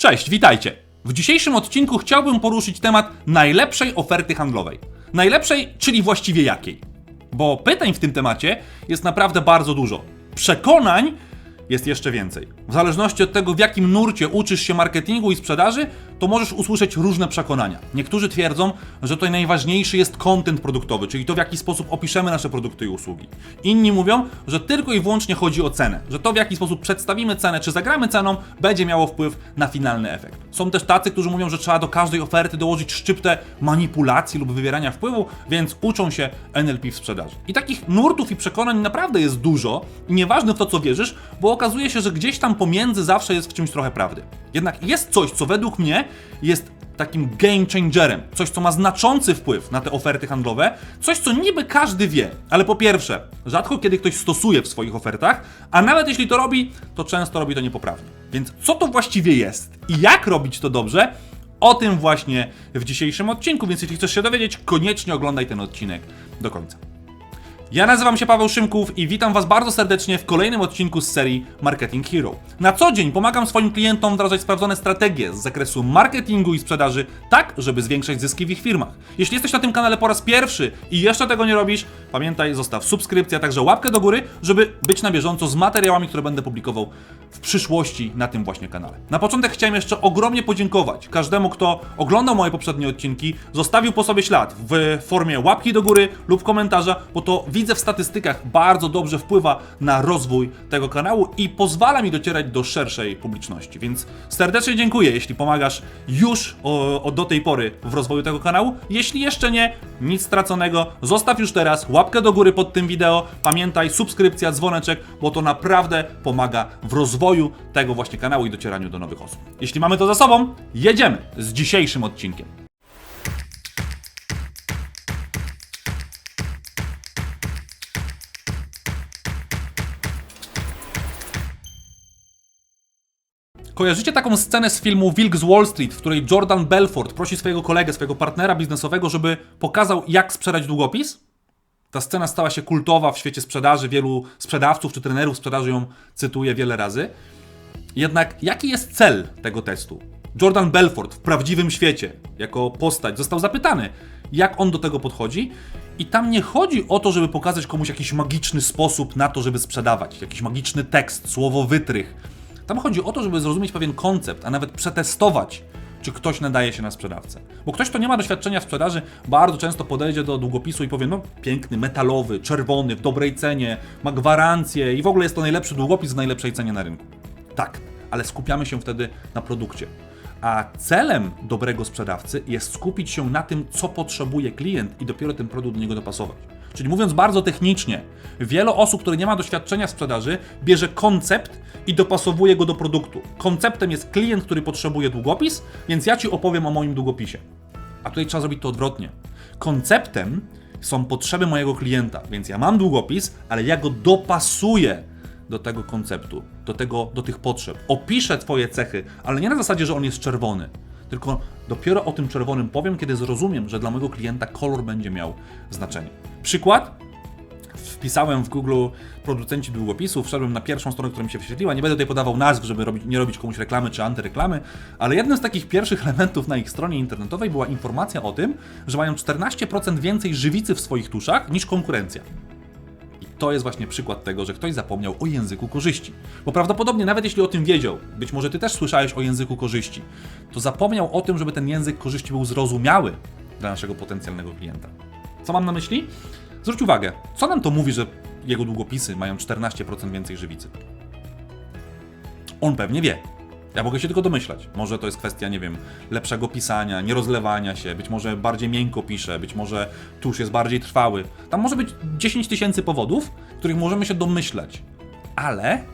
Cześć, witajcie! W dzisiejszym odcinku chciałbym poruszyć temat najlepszej oferty handlowej. Najlepszej, czyli właściwie jakiej? Bo pytań w tym temacie jest naprawdę bardzo dużo. Przekonań jest jeszcze więcej. W zależności od tego, w jakim nurcie uczysz się marketingu i sprzedaży, to możesz usłyszeć różne przekonania. Niektórzy twierdzą, że tutaj najważniejszy jest content produktowy, czyli to, w jaki sposób opiszemy nasze produkty i usługi. Inni mówią, że tylko i wyłącznie chodzi o cenę, że to, w jaki sposób przedstawimy cenę, czy zagramy ceną, będzie miało wpływ na finalny efekt. Są też tacy, którzy mówią, że trzeba do każdej oferty dołożyć szczyptę manipulacji lub wywierania wpływu, więc uczą się NLP w sprzedaży. I takich nurtów i przekonań naprawdę jest dużo nieważne w to, co wierzysz, bo okazuje się, że gdzieś tam pomiędzy zawsze jest w czymś trochę prawdy. Jednak jest coś, co według mnie jest takim game changerem, coś, co ma znaczący wpływ na te oferty handlowe, coś, co niby każdy wie, ale po pierwsze, rzadko kiedy ktoś stosuje w swoich ofertach, a nawet jeśli to robi, to często robi to niepoprawnie. Więc co to właściwie jest i jak robić to dobrze? O tym właśnie w dzisiejszym odcinku, więc jeśli chcesz się dowiedzieć, koniecznie oglądaj ten odcinek do końca. Ja nazywam się Paweł Szymków i witam Was bardzo serdecznie w kolejnym odcinku z serii Marketing Hero. Na co dzień pomagam swoim klientom wdrażać sprawdzone strategie z zakresu marketingu i sprzedaży, tak, żeby zwiększać zyski w ich firmach. Jeśli jesteś na tym kanale po raz pierwszy i jeszcze tego nie robisz, pamiętaj, zostaw subskrypcję, a także łapkę do góry, żeby być na bieżąco z materiałami, które będę publikował w przyszłości na tym właśnie kanale. Na początek chciałem jeszcze ogromnie podziękować każdemu, kto oglądał moje poprzednie odcinki, zostawił po sobie ślad w formie łapki do góry lub komentarza, bo to widzę w statystykach bardzo dobrze wpływa na rozwój tego kanału i pozwala mi docierać do szerszej publiczności. Więc serdecznie dziękuję, jeśli pomagasz już o, o do tej pory w rozwoju tego kanału. Jeśli jeszcze nie, nic straconego, zostaw już teraz łapkę do góry pod tym wideo. Pamiętaj, subskrypcja, dzwoneczek, bo to naprawdę pomaga w rozwoju tego właśnie kanału i docieraniu do nowych osób. Jeśli mamy to za sobą, jedziemy z dzisiejszym odcinkiem. Kojarzycie taką scenę z filmu Wilk z Wall Street, w której Jordan Belfort prosi swojego kolegę, swojego partnera biznesowego, żeby pokazał, jak sprzedać długopis? Ta scena stała się kultowa w świecie sprzedaży, wielu sprzedawców czy trenerów sprzedaży ją cytuje wiele razy. Jednak jaki jest cel tego testu? Jordan Belfort w prawdziwym świecie, jako postać, został zapytany, jak on do tego podchodzi. I tam nie chodzi o to, żeby pokazać komuś jakiś magiczny sposób na to, żeby sprzedawać, jakiś magiczny tekst, słowo wytrych. Tam chodzi o to, żeby zrozumieć pewien koncept, a nawet przetestować, czy ktoś nadaje się na sprzedawcę. Bo ktoś, kto nie ma doświadczenia w sprzedaży, bardzo często podejdzie do długopisu i powie: No, piękny, metalowy, czerwony, w dobrej cenie, ma gwarancję i w ogóle jest to najlepszy długopis w najlepszej cenie na rynku. Tak, ale skupiamy się wtedy na produkcie. A celem dobrego sprzedawcy jest skupić się na tym, co potrzebuje klient i dopiero ten produkt do niego dopasować. Czyli mówiąc bardzo technicznie, wiele osób, które nie ma doświadczenia w sprzedaży, bierze koncept i dopasowuje go do produktu. Konceptem jest klient, który potrzebuje długopis, więc ja ci opowiem o moim długopisie. A tutaj trzeba zrobić to odwrotnie. Konceptem są potrzeby mojego klienta, więc ja mam długopis, ale ja go dopasuję do tego konceptu, do, tego, do tych potrzeb. Opiszę Twoje cechy, ale nie na zasadzie, że on jest czerwony, tylko dopiero o tym czerwonym powiem, kiedy zrozumiem, że dla mojego klienta kolor będzie miał znaczenie. Przykład? Wpisałem w Google producenci długopisów, wszedłem na pierwszą stronę, która mi się wyświetliła. Nie będę tutaj podawał nazw, żeby robić, nie robić komuś reklamy czy antyreklamy, ale jednym z takich pierwszych elementów na ich stronie internetowej była informacja o tym, że mają 14% więcej żywicy w swoich tuszach niż konkurencja. I to jest właśnie przykład tego, że ktoś zapomniał o języku korzyści. Bo prawdopodobnie nawet jeśli o tym wiedział, być może ty też słyszałeś o języku korzyści, to zapomniał o tym, żeby ten język korzyści był zrozumiały dla naszego potencjalnego klienta. Co mam na myśli? Zwróć uwagę, co nam to mówi, że jego długopisy mają 14% więcej żywicy? On pewnie wie. Ja mogę się tylko domyślać. Może to jest kwestia, nie wiem, lepszego pisania, nierozlewania się, być może bardziej miękko pisze, być może tusz jest bardziej trwały. Tam może być 10 tysięcy powodów, których możemy się domyślać. Ale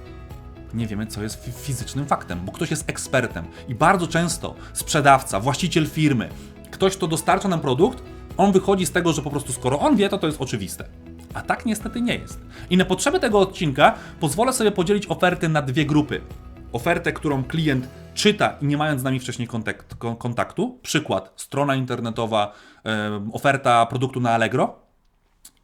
nie wiemy, co jest fi- fizycznym faktem, bo ktoś jest ekspertem i bardzo często sprzedawca, właściciel firmy, ktoś, kto dostarcza nam produkt, on wychodzi z tego, że po prostu skoro on wie, to to jest oczywiste. A tak niestety nie jest. I na potrzeby tego odcinka pozwolę sobie podzielić oferty na dwie grupy. Ofertę, którą klient czyta i nie mając z nami wcześniej kontakt, kon- kontaktu, przykład strona internetowa, oferta produktu na Allegro,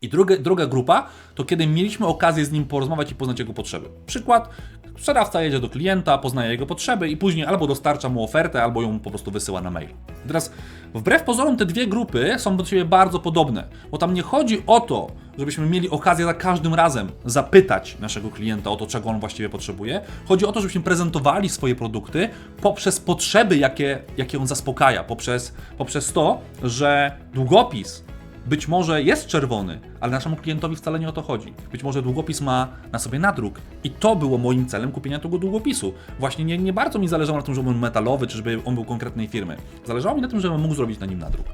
i druga grupa to kiedy mieliśmy okazję z nim porozmawiać i poznać jego potrzeby. Przykład, Sprzedawca jedzie do klienta, poznaje jego potrzeby i później albo dostarcza mu ofertę, albo ją po prostu wysyła na mail. Teraz, wbrew pozorom, te dwie grupy są do siebie bardzo podobne, bo tam nie chodzi o to, żebyśmy mieli okazję za każdym razem zapytać naszego klienta o to, czego on właściwie potrzebuje. Chodzi o to, żebyśmy prezentowali swoje produkty poprzez potrzeby, jakie, jakie on zaspokaja, poprzez, poprzez to, że długopis być może jest czerwony, ale naszemu klientowi wcale nie o to chodzi. Być może długopis ma na sobie nadruk i to było moim celem kupienia tego długopisu. Właśnie nie, nie bardzo mi zależało na tym, żeby on metalowy, czy żeby on był konkretnej firmy. Zależało mi na tym, żebym mógł zrobić na nim nadruk.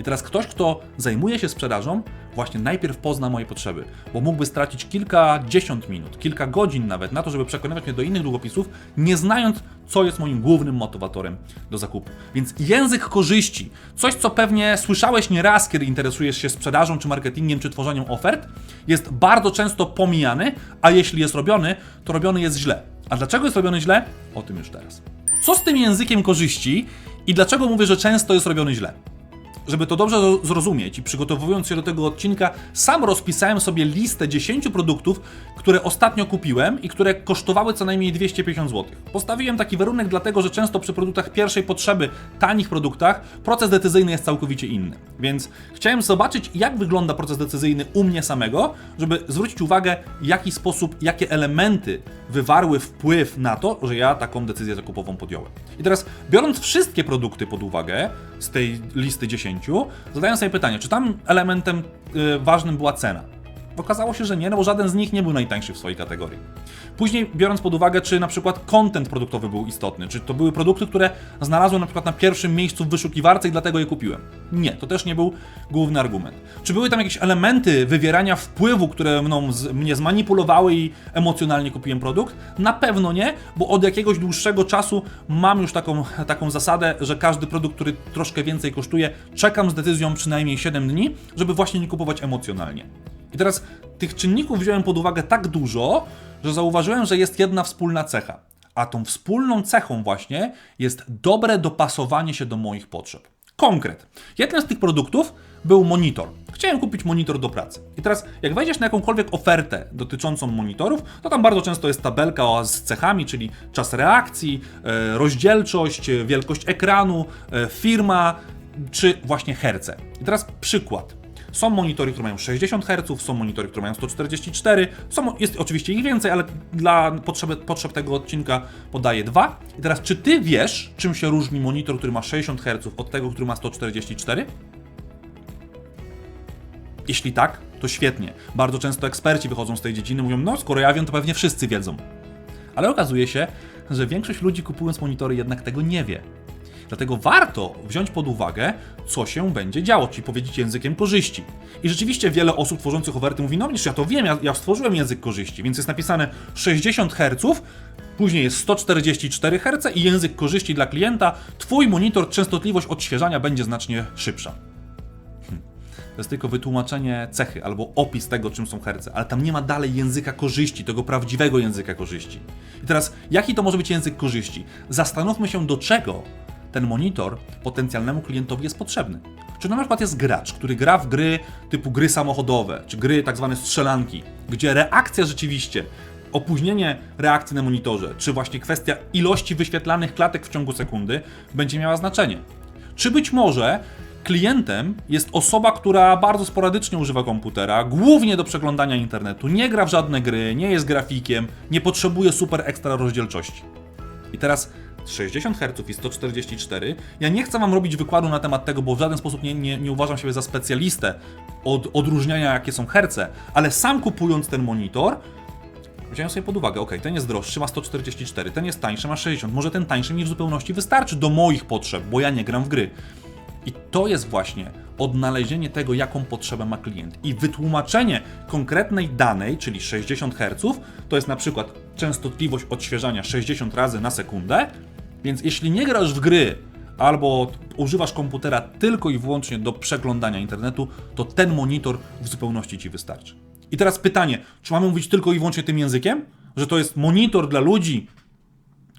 I teraz ktoś, kto zajmuje się sprzedażą, właśnie najpierw pozna moje potrzeby, bo mógłby stracić kilkadziesiąt minut, kilka godzin nawet na to, żeby przekonywać mnie do innych długopisów, nie znając, co jest moim głównym motywatorem do zakupu. Więc język korzyści, coś, co pewnie słyszałeś nieraz, kiedy interesujesz się sprzedażą, czy marketingiem, czy tworzeniem ofert, jest bardzo często pomijany, a jeśli jest robiony, to robiony jest źle. A dlaczego jest robiony źle? O tym już teraz. Co z tym językiem korzyści i dlaczego mówię, że często jest robiony źle? Żeby to dobrze zrozumieć i przygotowując się do tego odcinka, sam rozpisałem sobie listę 10 produktów, które ostatnio kupiłem i które kosztowały co najmniej 250 zł. Postawiłem taki warunek dlatego, że często przy produktach pierwszej potrzeby, tanich produktach, proces decyzyjny jest całkowicie inny. Więc chciałem zobaczyć, jak wygląda proces decyzyjny u mnie samego, żeby zwrócić uwagę, w jaki sposób, jakie elementy wywarły wpływ na to, że ja taką decyzję zakupową podjąłem. I teraz, biorąc wszystkie produkty pod uwagę z tej listy 10, zadaję sobie pytanie, czy tam elementem y, ważnym była cena? Okazało się, że nie, no bo żaden z nich nie był najtańszy w swojej kategorii. Później, biorąc pod uwagę, czy na przykład content produktowy był istotny, czy to były produkty, które znalazłem na przykład na pierwszym miejscu w wyszukiwarce i dlatego je kupiłem. Nie, to też nie był główny argument. Czy były tam jakieś elementy wywierania wpływu, które mną, z, mnie zmanipulowały i emocjonalnie kupiłem produkt? Na pewno nie, bo od jakiegoś dłuższego czasu mam już taką, taką zasadę, że każdy produkt, który troszkę więcej kosztuje, czekam z decyzją przynajmniej 7 dni, żeby właśnie nie kupować emocjonalnie. I teraz tych czynników wziąłem pod uwagę tak dużo, że zauważyłem, że jest jedna wspólna cecha. A tą wspólną cechą właśnie jest dobre dopasowanie się do moich potrzeb. Konkret. Jednym z tych produktów był monitor. Chciałem kupić monitor do pracy. I teraz, jak wejdziesz na jakąkolwiek ofertę dotyczącą monitorów, to tam bardzo często jest tabelka z cechami, czyli czas reakcji, e, rozdzielczość, wielkość ekranu, e, firma, czy właśnie herce. I teraz przykład. Są monitory, które mają 60 Hz, są monitory, które mają 144, są, jest oczywiście ich więcej, ale dla potrzeby, potrzeb tego odcinka podaję dwa. I teraz, czy ty wiesz, czym się różni monitor, który ma 60 Hz od tego, który ma 144? Jeśli tak, to świetnie. Bardzo często eksperci wychodzą z tej dziedziny, mówią, no skoro ja wiem, to pewnie wszyscy wiedzą. Ale okazuje się, że większość ludzi kupując monitory jednak tego nie wie. Dlatego warto wziąć pod uwagę, co się będzie działo, czyli powiedzieć językiem korzyści. I rzeczywiście wiele osób tworzących oferty mówi, no widzisz, ja to wiem, ja, ja stworzyłem język korzyści, więc jest napisane 60 Hz, później jest 144 Hz i język korzyści dla klienta, twój monitor, częstotliwość odświeżania będzie znacznie szybsza. Hm. To jest tylko wytłumaczenie cechy albo opis tego, czym są herce, ale tam nie ma dalej języka korzyści, tego prawdziwego języka korzyści. I teraz, jaki to może być język korzyści? Zastanówmy się, do czego ten monitor potencjalnemu klientowi jest potrzebny. Czy na przykład jest gracz, który gra w gry typu gry samochodowe, czy gry tak zwane strzelanki, gdzie reakcja rzeczywiście, opóźnienie reakcji na monitorze, czy właśnie kwestia ilości wyświetlanych klatek w ciągu sekundy będzie miała znaczenie. Czy być może klientem jest osoba, która bardzo sporadycznie używa komputera, głównie do przeglądania internetu, nie gra w żadne gry, nie jest grafikiem, nie potrzebuje super ekstra rozdzielczości. I teraz 60 Hz i 144. Ja nie chcę Wam robić wykładu na temat tego, bo w żaden sposób nie, nie, nie uważam siebie za specjalistę od odróżniania, jakie są herce, ale sam kupując ten monitor, wziąłem sobie pod uwagę, ok, ten jest droższy, ma 144, ten jest tańszy, ma 60, może ten tańszy mi w zupełności wystarczy do moich potrzeb, bo ja nie gram w gry. I to jest właśnie odnalezienie tego, jaką potrzebę ma klient. I wytłumaczenie konkretnej danej, czyli 60 Hz, to jest na przykład częstotliwość odświeżania 60 razy na sekundę, więc jeśli nie grasz w gry albo używasz komputera tylko i wyłącznie do przeglądania internetu, to ten monitor w zupełności ci wystarczy. I teraz pytanie, czy mamy mówić tylko i wyłącznie tym językiem? Że to jest monitor dla ludzi,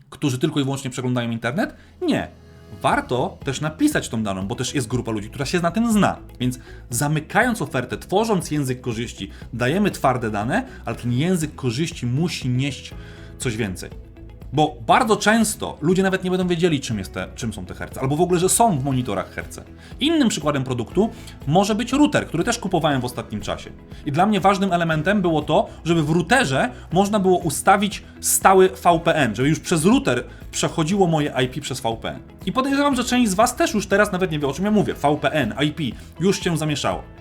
którzy tylko i wyłącznie przeglądają internet? Nie. Warto też napisać tą daną, bo też jest grupa ludzi, która się na tym zna. Więc zamykając ofertę, tworząc język korzyści, dajemy twarde dane, ale ten język korzyści musi nieść coś więcej. Bo bardzo często ludzie nawet nie będą wiedzieli, czym, jest te, czym są te herce, albo w ogóle, że są w monitorach herce. Innym przykładem produktu może być router, który też kupowałem w ostatnim czasie. I dla mnie ważnym elementem było to, żeby w routerze można było ustawić stały VPN, żeby już przez router przechodziło moje IP przez VPN. I podejrzewam, że część z Was też już teraz nawet nie wie, o czym ja mówię. VPN, IP, już się zamieszało.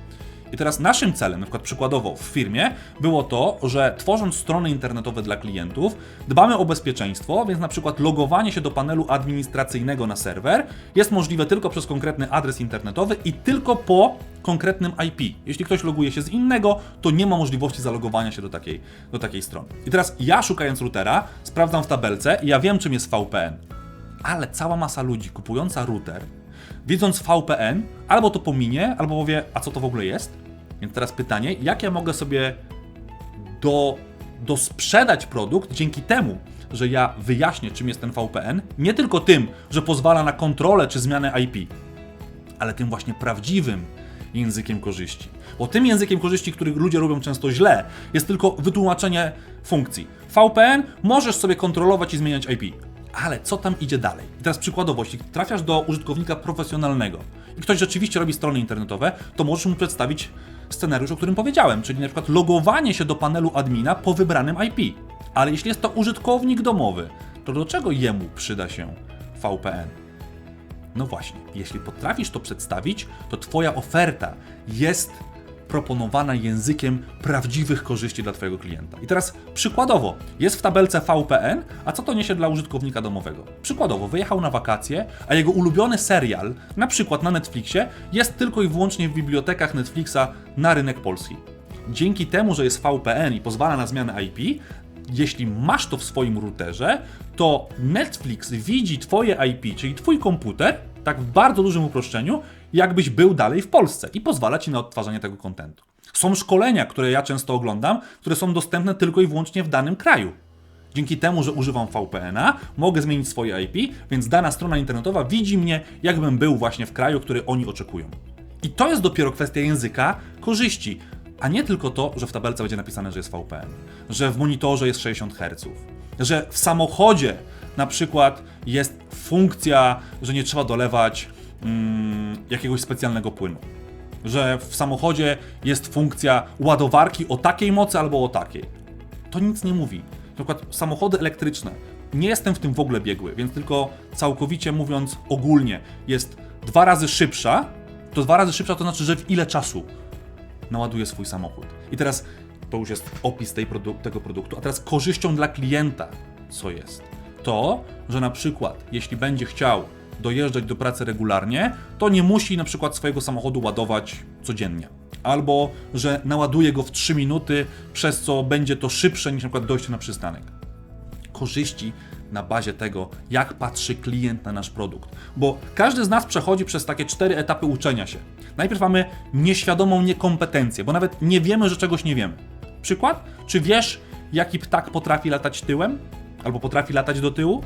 I teraz naszym celem, na przykład przykładowo w firmie, było to, że tworząc strony internetowe dla klientów, dbamy o bezpieczeństwo, więc na przykład logowanie się do panelu administracyjnego na serwer jest możliwe tylko przez konkretny adres internetowy i tylko po konkretnym IP. Jeśli ktoś loguje się z innego, to nie ma możliwości zalogowania się do takiej, do takiej strony. I teraz ja szukając routera, sprawdzam w tabelce i ja wiem czym jest VPN. Ale cała masa ludzi kupująca router widząc VPN, albo to pominie, albo powie, a co to w ogóle jest? Więc teraz pytanie, jak ja mogę sobie do, dosprzedać produkt dzięki temu, że ja wyjaśnię, czym jest ten VPN, nie tylko tym, że pozwala na kontrolę czy zmianę IP, ale tym właśnie prawdziwym językiem korzyści. Bo tym językiem korzyści, który ludzie robią często źle, jest tylko wytłumaczenie funkcji. VPN możesz sobie kontrolować i zmieniać IP ale co tam idzie dalej? I teraz przykładowo, jeśli trafiasz do użytkownika profesjonalnego i ktoś rzeczywiście robi strony internetowe, to możesz mu przedstawić scenariusz, o którym powiedziałem, czyli na przykład logowanie się do panelu admina po wybranym IP. Ale jeśli jest to użytkownik domowy, to do czego jemu przyda się VPN? No właśnie, jeśli potrafisz to przedstawić, to Twoja oferta jest proponowana językiem prawdziwych korzyści dla Twojego klienta. I teraz przykładowo, jest w tabelce VPN, a co to niesie dla użytkownika domowego? Przykładowo, wyjechał na wakacje, a jego ulubiony serial, na przykład na Netflixie, jest tylko i wyłącznie w bibliotekach Netflixa na rynek polski. Dzięki temu, że jest VPN i pozwala na zmianę IP, jeśli masz to w swoim routerze, to Netflix widzi Twoje IP, czyli Twój komputer, tak w bardzo dużym uproszczeniu, jakbyś był dalej w Polsce i pozwala ci na odtwarzanie tego kontentu. Są szkolenia, które ja często oglądam, które są dostępne tylko i wyłącznie w danym kraju. Dzięki temu, że używam VPN-a, mogę zmienić swoje IP, więc dana strona internetowa widzi mnie, jakbym był właśnie w kraju, który oni oczekują. I to jest dopiero kwestia języka korzyści, a nie tylko to, że w tabelce będzie napisane, że jest VPN, że w monitorze jest 60 Hz, że w samochodzie na przykład jest funkcja, że nie trzeba dolewać mm, jakiegoś specjalnego płynu. Że w samochodzie jest funkcja ładowarki o takiej mocy albo o takiej. To nic nie mówi. Na przykład samochody elektryczne. Nie jestem w tym w ogóle biegły, więc tylko całkowicie mówiąc ogólnie, jest dwa razy szybsza. To dwa razy szybsza to znaczy, że w ile czasu naładuje swój samochód. I teraz to już jest opis produ tego produktu. A teraz korzyścią dla klienta, co jest? To, że na przykład, jeśli będzie chciał dojeżdżać do pracy regularnie, to nie musi na przykład swojego samochodu ładować codziennie. Albo że naładuje go w 3 minuty, przez co będzie to szybsze niż na przykład dojście na przystanek. Korzyści na bazie tego, jak patrzy klient na nasz produkt. Bo każdy z nas przechodzi przez takie cztery etapy uczenia się. Najpierw mamy nieświadomą niekompetencję, bo nawet nie wiemy, że czegoś nie wiemy. Przykład? Czy wiesz, jaki ptak potrafi latać tyłem? Albo potrafi latać do tyłu?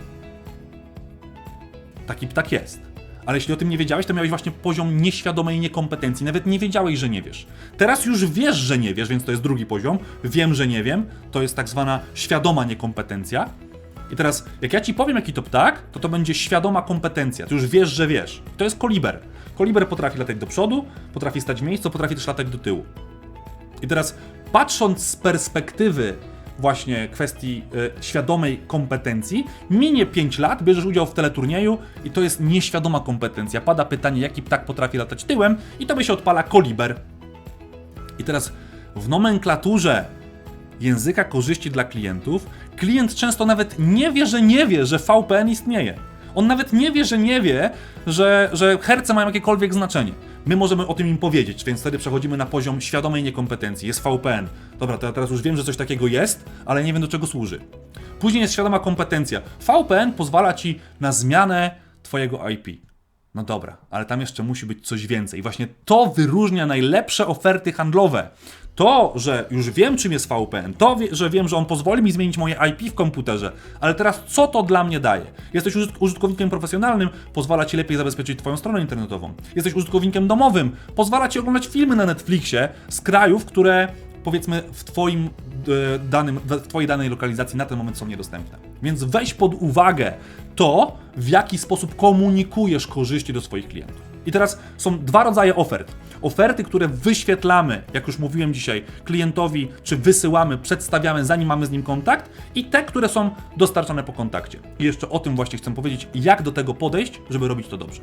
Taki ptak jest. Ale jeśli o tym nie wiedziałeś, to miałeś właśnie poziom nieświadomej niekompetencji. Nawet nie wiedziałeś, że nie wiesz. Teraz już wiesz, że nie wiesz, więc to jest drugi poziom. Wiem, że nie wiem. To jest tak zwana świadoma niekompetencja. I teraz, jak ja ci powiem, jaki to ptak, to to będzie świadoma kompetencja. Ty już wiesz, że wiesz. To jest koliber. Koliber potrafi latać do przodu, potrafi stać w miejscu, potrafi też latać do tyłu. I teraz, patrząc z perspektywy właśnie kwestii y, świadomej kompetencji, minie 5 lat, bierzesz udział w teleturnieju i to jest nieświadoma kompetencja. Pada pytanie, jaki ptak potrafi latać tyłem i to by się odpala koliber. I teraz w nomenklaturze języka korzyści dla klientów, klient często nawet nie wie, że nie wie, że VPN istnieje. On nawet nie wie, że nie wie, że, że herce mają jakiekolwiek znaczenie. My możemy o tym im powiedzieć, więc wtedy przechodzimy na poziom świadomej niekompetencji. Jest VPN. Dobra, to ja teraz już wiem, że coś takiego jest, ale nie wiem do czego służy. Później jest świadoma kompetencja. VPN pozwala ci na zmianę Twojego IP. No dobra, ale tam jeszcze musi być coś więcej. Właśnie to wyróżnia najlepsze oferty handlowe. To, że już wiem, czym jest VPN, to, że wiem, że on pozwoli mi zmienić moje IP w komputerze, ale teraz co to dla mnie daje? Jesteś użytkownikiem profesjonalnym, pozwala ci lepiej zabezpieczyć Twoją stronę internetową. Jesteś użytkownikiem domowym, pozwala ci oglądać filmy na Netflixie z krajów, które powiedzmy w Twoim e, danym, w Twojej danej lokalizacji na ten moment są niedostępne. Więc weź pod uwagę to, w jaki sposób komunikujesz korzyści do swoich klientów. I teraz są dwa rodzaje ofert. Oferty, które wyświetlamy, jak już mówiłem dzisiaj, klientowi, czy wysyłamy, przedstawiamy, zanim mamy z nim kontakt, i te, które są dostarczane po kontakcie. I jeszcze o tym właśnie chcę powiedzieć, jak do tego podejść, żeby robić to dobrze.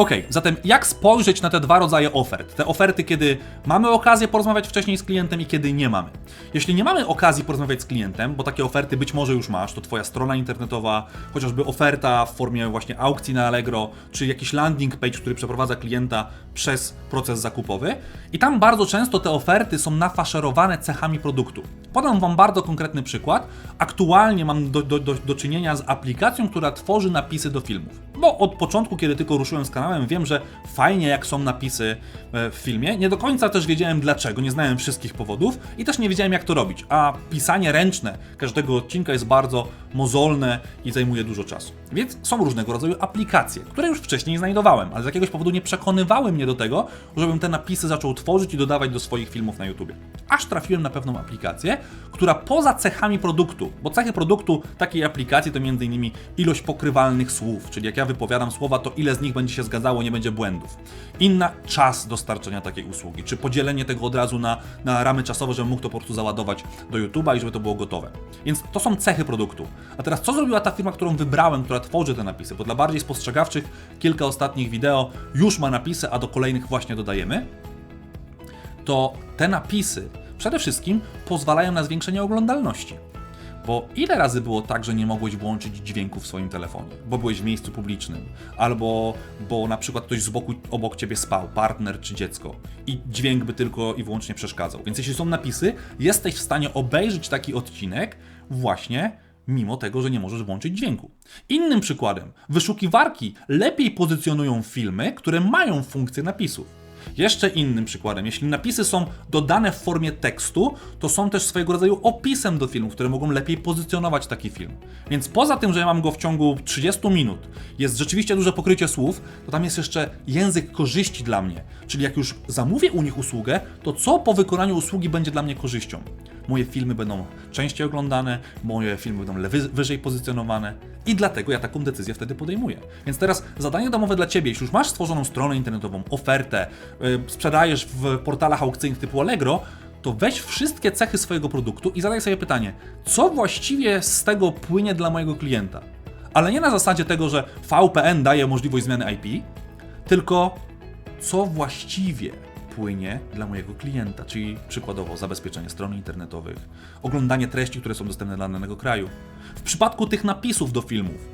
Ok, zatem jak spojrzeć na te dwa rodzaje ofert? Te oferty, kiedy mamy okazję porozmawiać wcześniej z klientem i kiedy nie mamy. Jeśli nie mamy okazji porozmawiać z klientem, bo takie oferty być może już masz, to Twoja strona internetowa, chociażby oferta w formie właśnie aukcji na Allegro, czy jakiś landing page, który przeprowadza klienta przez proces zakupowy. I tam bardzo często te oferty są nafaszerowane cechami produktu. Podam Wam bardzo konkretny przykład. Aktualnie mam do, do, do, do czynienia z aplikacją, która tworzy napisy do filmów. Bo od początku, kiedy tylko ruszyłem z kanałem, wiem, że fajnie jak są napisy e, w filmie. Nie do końca też wiedziałem dlaczego, nie znałem wszystkich powodów i też nie wiedziałem jak to robić. A pisanie ręczne każdego odcinka jest bardzo mozolne i zajmuje dużo czasu. Więc są różnego rodzaju aplikacje, które już wcześniej znajdowałem, ale z jakiegoś powodu nie przekonywały mnie do tego, żebym te napisy zaczął tworzyć i dodawać do swoich filmów na YouTube. Aż trafiłem na pewną aplikację, która poza cechami produktu, bo cechy produktu takiej aplikacji to m.in. ilość pokrywalnych słów, czyli jak ja wypowiadam słowa, to ile z nich będzie się zgadzało, nie będzie błędów. Inna czas dostarczenia takiej usługi, czy podzielenie tego od razu na, na ramy czasowe, żebym mógł to po prostu załadować do YouTube'a i żeby to było gotowe. Więc to są cechy produktu. A teraz co zrobiła ta firma, którą wybrałem, która tworzy te napisy? Bo dla bardziej spostrzegawczych kilka ostatnich wideo już ma napisy, a do kolejnych właśnie dodajemy. To te napisy przede wszystkim pozwalają na zwiększenie oglądalności. Bo ile razy było tak, że nie mogłeś włączyć dźwięku w swoim telefonie, bo byłeś w miejscu publicznym, albo bo na przykład ktoś z boku obok ciebie spał, partner czy dziecko, i dźwięk by tylko i wyłącznie przeszkadzał. Więc jeśli są napisy, jesteś w stanie obejrzeć taki odcinek właśnie mimo tego, że nie możesz włączyć dźwięku. Innym przykładem, wyszukiwarki lepiej pozycjonują filmy, które mają funkcję napisów. Jeszcze innym przykładem, jeśli napisy są dodane w formie tekstu, to są też swojego rodzaju opisem do filmu, które mogą lepiej pozycjonować taki film. Więc poza tym, że ja mam go w ciągu 30 minut, jest rzeczywiście duże pokrycie słów, to tam jest jeszcze język korzyści dla mnie. Czyli jak już zamówię u nich usługę, to co po wykonaniu usługi będzie dla mnie korzyścią? Moje filmy będą częściej oglądane, moje filmy będą wyżej pozycjonowane i dlatego ja taką decyzję wtedy podejmuję. Więc teraz zadanie domowe dla Ciebie, jeśli już masz stworzoną stronę internetową, ofertę, yy, sprzedajesz w portalach aukcyjnych typu Allegro, to weź wszystkie cechy swojego produktu i zadaj sobie pytanie, co właściwie z tego płynie dla mojego klienta? Ale nie na zasadzie tego, że VPN daje możliwość zmiany IP, tylko co właściwie płynie dla mojego klienta, czyli przykładowo zabezpieczenie stron internetowych, oglądanie treści, które są dostępne dla danego kraju. W przypadku tych napisów do filmów,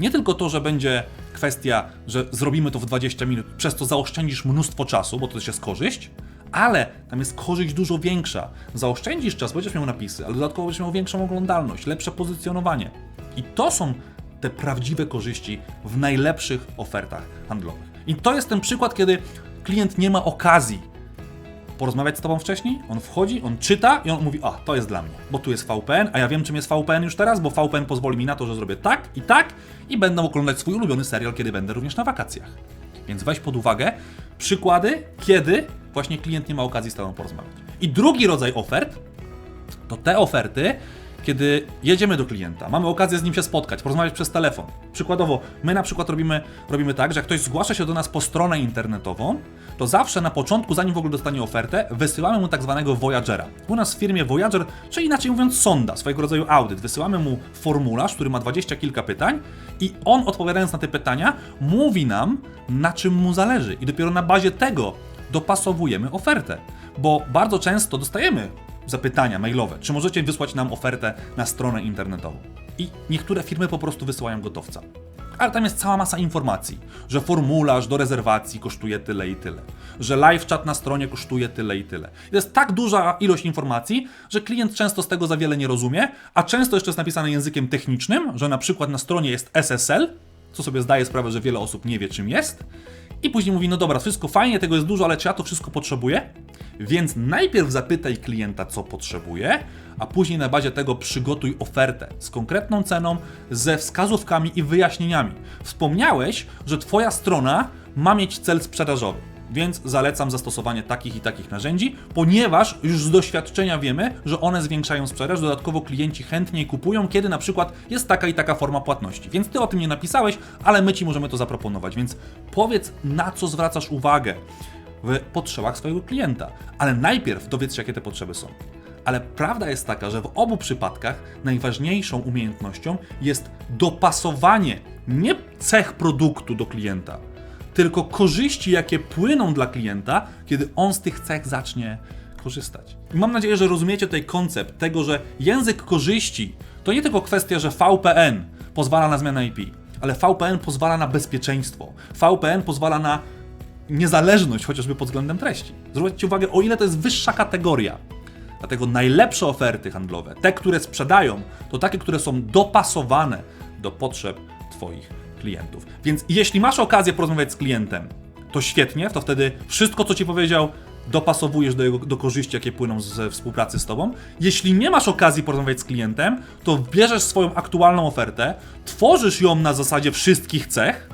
nie tylko to, że będzie kwestia, że zrobimy to w 20 minut, przez to zaoszczędzisz mnóstwo czasu, bo to też jest korzyść, ale tam jest korzyść dużo większa. Zaoszczędzisz czas, będziesz miał napisy, ale dodatkowo będziesz miał większą oglądalność, lepsze pozycjonowanie. I to są te prawdziwe korzyści w najlepszych ofertach handlowych. I to jest ten przykład, kiedy klient nie ma okazji porozmawiać z tobą wcześniej, on wchodzi, on czyta i on mówi, a to jest dla mnie, bo tu jest VPN, a ja wiem czym jest VPN już teraz, bo VPN pozwoli mi na to, że zrobię tak i tak i będę oglądać swój ulubiony serial, kiedy będę również na wakacjach. Więc weź pod uwagę przykłady, kiedy właśnie klient nie ma okazji z tobą porozmawiać. I drugi rodzaj ofert to te oferty, kiedy jedziemy do klienta, mamy okazję z nim się spotkać, porozmawiać przez telefon. Przykładowo, my na przykład robimy, robimy tak, że jak ktoś zgłasza się do nas po stronę internetową, to zawsze na początku, zanim w ogóle dostanie ofertę, wysyłamy mu tak zwanego Voyagera. U nas w firmie Voyager, czy inaczej mówiąc sonda, swojego rodzaju audyt. Wysyłamy mu formularz, który ma dwadzieścia kilka pytań i on odpowiadając na te pytania, mówi nam, na czym mu zależy. I dopiero na bazie tego dopasowujemy ofertę. Bo bardzo często dostajemy zapytania mailowe, czy możecie wysłać nam ofertę na stronę internetową. I niektóre firmy po prostu wysyłają gotowca. Ale tam jest cała masa informacji, że formularz do rezerwacji kosztuje tyle i tyle, że live chat na stronie kosztuje tyle i tyle. To jest tak duża ilość informacji, że klient często z tego za wiele nie rozumie, a często jeszcze jest napisane językiem technicznym, że na przykład na stronie jest SSL, co sobie zdaje sprawę, że wiele osób nie wie czym jest, i później mówi, no dobra, wszystko fajnie, tego jest dużo, ale czy ja to wszystko potrzebuję? Więc najpierw zapytaj klienta, co potrzebuje, a później na bazie tego przygotuj ofertę z konkretną ceną, ze wskazówkami i wyjaśnieniami. Wspomniałeś, że Twoja strona ma mieć cel sprzedażowy. Więc zalecam zastosowanie takich i takich narzędzi, ponieważ już z doświadczenia wiemy, że one zwiększają sprzedaż. Dodatkowo klienci chętniej kupują, kiedy na przykład jest taka i taka forma płatności. Więc ty o tym nie napisałeś, ale my ci możemy to zaproponować. Więc powiedz, na co zwracasz uwagę w potrzebach swojego klienta. Ale najpierw dowiedz się, jakie te potrzeby są. Ale prawda jest taka, że w obu przypadkach najważniejszą umiejętnością jest dopasowanie nie cech produktu do klienta, tylko korzyści, jakie płyną dla klienta, kiedy on z tych cech zacznie korzystać. I mam nadzieję, że rozumiecie tutaj koncept tego, że język korzyści to nie tylko kwestia, że VPN pozwala na zmianę IP, ale VPN pozwala na bezpieczeństwo. VPN pozwala na niezależność, chociażby pod względem treści. Zwróćcie uwagę, o ile to jest wyższa kategoria. Dlatego najlepsze oferty handlowe, te, które sprzedają, to takie, które są dopasowane do potrzeb Twoich klientów. Więc jeśli masz okazję porozmawiać z klientem, to świetnie, to wtedy wszystko, co Ci powiedział, dopasowujesz do, jego, do korzyści, jakie płyną ze współpracy z Tobą. Jeśli nie masz okazji porozmawiać z klientem, to bierzesz swoją aktualną ofertę, tworzysz ją na zasadzie wszystkich cech,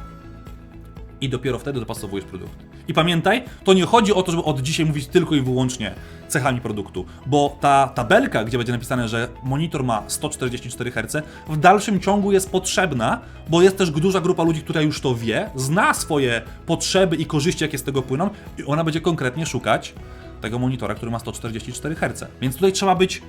i dopiero wtedy dopasowujesz produkt. I pamiętaj, to nie chodzi o to, żeby od dzisiaj mówić tylko i wyłącznie cechami produktu, bo ta tabelka, gdzie będzie napisane, że monitor ma 144 Hz, w dalszym ciągu jest potrzebna, bo jest też duża grupa ludzi, która już to wie, zna swoje potrzeby i korzyści, jakie z tego płyną, i ona będzie konkretnie szukać tego monitora, który ma 144 Hz. Więc tutaj trzeba być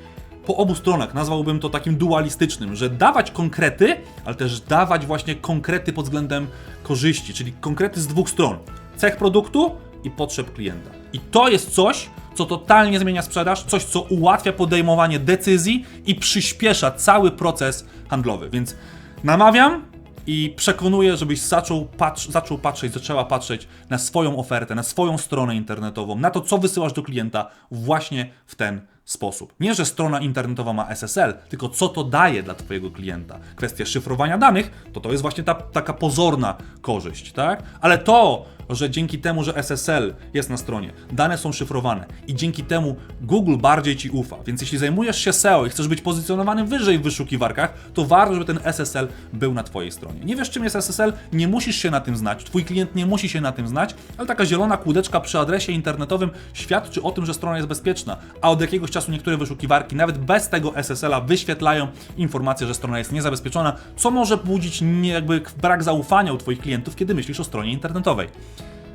po obu stronach. Nazwałbym to takim dualistycznym, że dawać konkrety, ale też dawać właśnie konkrety pod względem korzyści, czyli konkrety z dwóch stron. Cech produktu i potrzeb klienta. I to jest coś, co totalnie zmienia sprzedaż, coś, co ułatwia podejmowanie decyzji i przyspiesza cały proces handlowy. Więc namawiam, i przekonuję, żebyś zaczął, patrz, zaczął patrzeć, zaczęła patrzeć na swoją ofertę, na swoją stronę internetową, na to, co wysyłasz do klienta właśnie w ten sposób. Nie, że strona internetowa ma SSL, tylko co to daje dla Twojego klienta. Kwestia szyfrowania danych, to to jest właśnie ta taka pozorna korzyść, tak? Ale to, że dzięki temu, że SSL jest na stronie, dane są szyfrowane i dzięki temu Google bardziej Ci ufa. Więc jeśli zajmujesz się SEO i chcesz być pozycjonowany wyżej w wyszukiwarkach, to warto, żeby ten SSL był na Twojej stronie. Nie wiesz, czym jest SSL, nie musisz się na tym znać, Twój klient nie musi się na tym znać, ale taka zielona kłódeczka przy adresie internetowym świadczy o tym, że strona jest bezpieczna, a od jakiegoś czasu niektóre wyszukiwarki nawet bez tego SSL-a wyświetlają informację, że strona jest niezabezpieczona, co może budzić jakby brak zaufania u Twoich klientów, kiedy myślisz o stronie internetowej.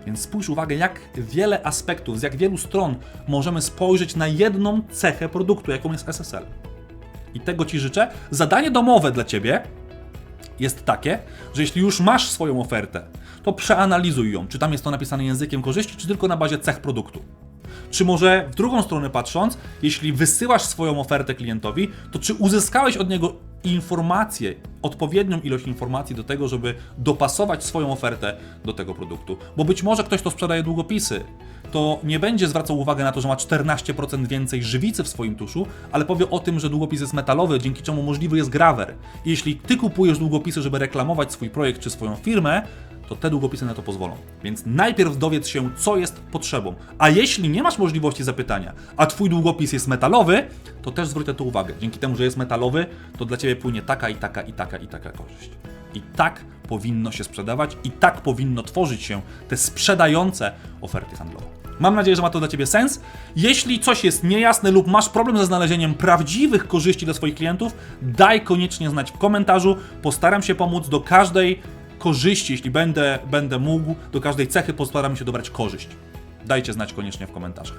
Więc spójrz uwagę, jak wiele aspektów, z jak wielu stron możemy spojrzeć na jedną cechę produktu, jaką jest SSL. I tego Ci życzę. Zadanie domowe dla Ciebie jest takie, że jeśli już masz swoją ofertę, to przeanalizuj ją, czy tam jest to napisane językiem korzyści, czy tylko na bazie cech produktu. Czy może w drugą stronę patrząc, jeśli wysyłasz swoją ofertę klientowi, to czy uzyskałeś od niego informacje, odpowiednią ilość informacji do tego, żeby dopasować swoją ofertę do tego produktu? Bo być może ktoś, kto sprzedaje długopisy, to nie będzie zwracał uwagi na to, że ma 14% więcej żywicy w swoim tuszu, ale powie o tym, że długopis jest metalowy, dzięki czemu możliwy jest grawer. Jeśli ty kupujesz długopisy, żeby reklamować swój projekt czy swoją firmę, to te długopisy na to pozwolą. Więc najpierw dowiedz się, co jest potrzebą. A jeśli nie masz możliwości zapytania, a twój długopis jest metalowy, to też zwróć na to uwagę. Dzięki temu, że jest metalowy, to dla ciebie płynie taka i taka i taka i taka korzyść. I tak powinno się sprzedawać, i tak powinno tworzyć się te sprzedające oferty handlowe. Mam nadzieję, że ma to dla Ciebie sens. Jeśli coś jest niejasne lub masz problem ze znalezieniem prawdziwych korzyści dla swoich klientów, daj koniecznie znać w komentarzu. Postaram się pomóc do każdej korzyści, jeśli będę, będę mógł, do każdej cechy postaram się dobrać korzyść. Dajcie znać koniecznie w komentarzach.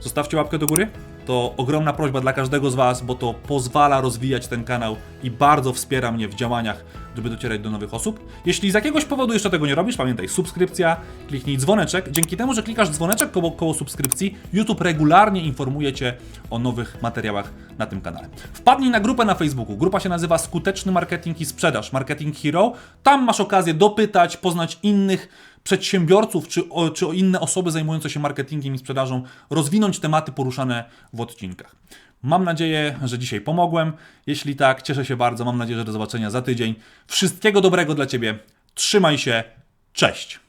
Zostawcie łapkę do góry. To ogromna prośba dla każdego z Was, bo to pozwala rozwijać ten kanał i bardzo wspiera mnie w działaniach, żeby docierać do nowych osób. Jeśli z jakiegoś powodu jeszcze tego nie robisz, pamiętaj, subskrypcja, kliknij dzwoneczek. Dzięki temu, że klikasz dzwoneczek koło, koło subskrypcji, YouTube regularnie informuje Cię o nowych materiałach na tym kanale. Wpadnij na grupę na Facebooku. Grupa się nazywa Skuteczny Marketing i Sprzedaż, Marketing Hero. Tam masz okazję dopytać, poznać innych przedsiębiorców czy o, czy o inne osoby zajmujące się marketingiem i sprzedażą, rozwinąć tematy poruszane w odcinkach. Mam nadzieję, że dzisiaj pomogłem. Jeśli tak, cieszę się bardzo. Mam nadzieję, że do zobaczenia za tydzień. Wszystkiego dobrego dla Ciebie. Trzymaj się. Cześć.